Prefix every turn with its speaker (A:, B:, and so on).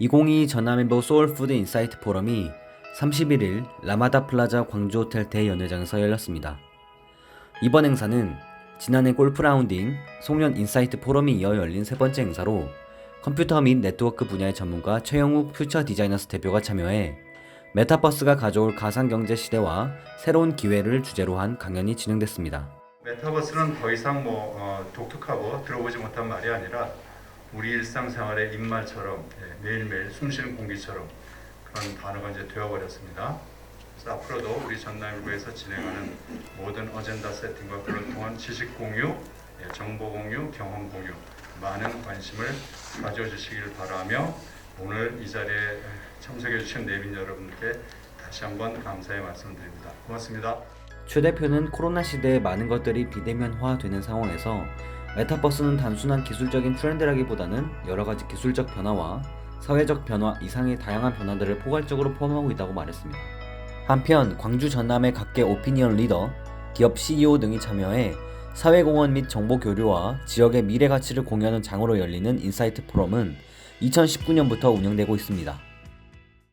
A: 2022 전남일보 소울푸드 인사이트 포럼이 31일 라마다 플라자 광주 호텔 대연회장에서 열렸습니다. 이번 행사는 지난해 골프 라운딩 송년 인사이트 포럼이 이어 열린 세 번째 행사로 컴퓨터 및 네트워크 분야의 전문가 최영욱 퓨처 디자이너스 대표가 참여해 메타버스가 가져올 가상경제 시대와 새로운 기회를 주제로 한 강연이 진행됐습니다.
B: 메타버스는 더 이상 뭐 어, 독특하고 들어보지 못한 말이 아니라 우리 일상생활의 입말처럼 예, 매일매일 숨쉬는 공기처럼 그런 단어가 이제 되어버렸습니다. 그래서 앞으로도 우리 전남일보에서 진행하는 모든 어젠다 세팅과 그를 통한 지식 공유, 예, 정보 공유, 경험 공유 많은 관심을 가져주시길 바라며 오늘 이 자리에 참석해 주신 내빈 여러분께 다시 한번 감사의 말씀드립니다. 고맙습니다.
A: 최 대표는 코로나 시대에 많은 것들이 비대면화되는 상황에서 메타버스는 단순한 기술적인 트렌드라기보다는 여러 가지 기술적 변화와 사회적 변화 이상의 다양한 변화들을 포괄적으로 포함하고 있다고 말했습니다. 한편 광주 전남의 각계 오피니언 리더, 기업 CEO 등이 참여해 사회공헌 및 정보 교류와 지역의 미래 가치를 공유하는 장으로 열리는 인사이트 포럼은 2019년부터 운영되고 있습니다.